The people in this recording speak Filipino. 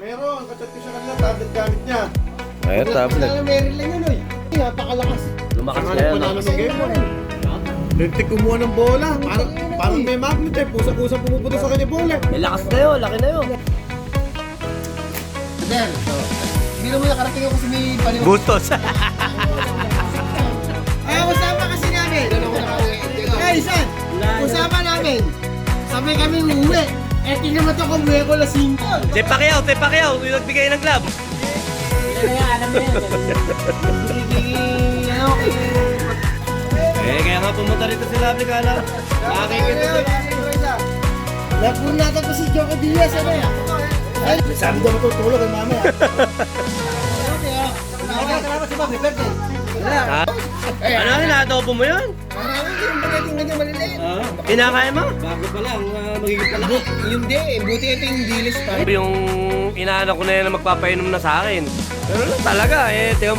Meron, kachat ko siya kanina, tablet gamit niya. Ayun, tablet. Meron lang yun, oy. Napakalakas. Lumakas na yan. boy. Lintik kumuha ng bola. Parang, parang may magnet eh. Pusang-pusang pumupunta sa kanya bola. Eh, lakas na yun, laki na yun. Then, so, hindi naman nakarating ako kasi may paliwanag. Butos. Ay, usama kasi namin. Ay, San, usama namin. Sabi kami uuwi. Eh, tingnan mo ito kung uwi ko na 5. Te Pacquiao, Te Pacquiao, yung nagbigay ng club. Kaya, alam mo yan. Hindi, ano, Eh, kaya nga pumunta rito sila, Aplicala. Nakikita sila. Napun natin pa si Joko Diaz, ano yan? Ay, Sabi daw matutulog kay mama. Nakakalaman si Bob, Perte. Ha? Ano, inaatopo mo yun? Marami yung maliliit. Ah, kinakain mo? Bago pa lang, magiging pala. Yung di, buti ito yung dilis pa. Yung inaano ko na yan na magpapainom na sa akin. Pero lang talaga, eh, tingnan mo.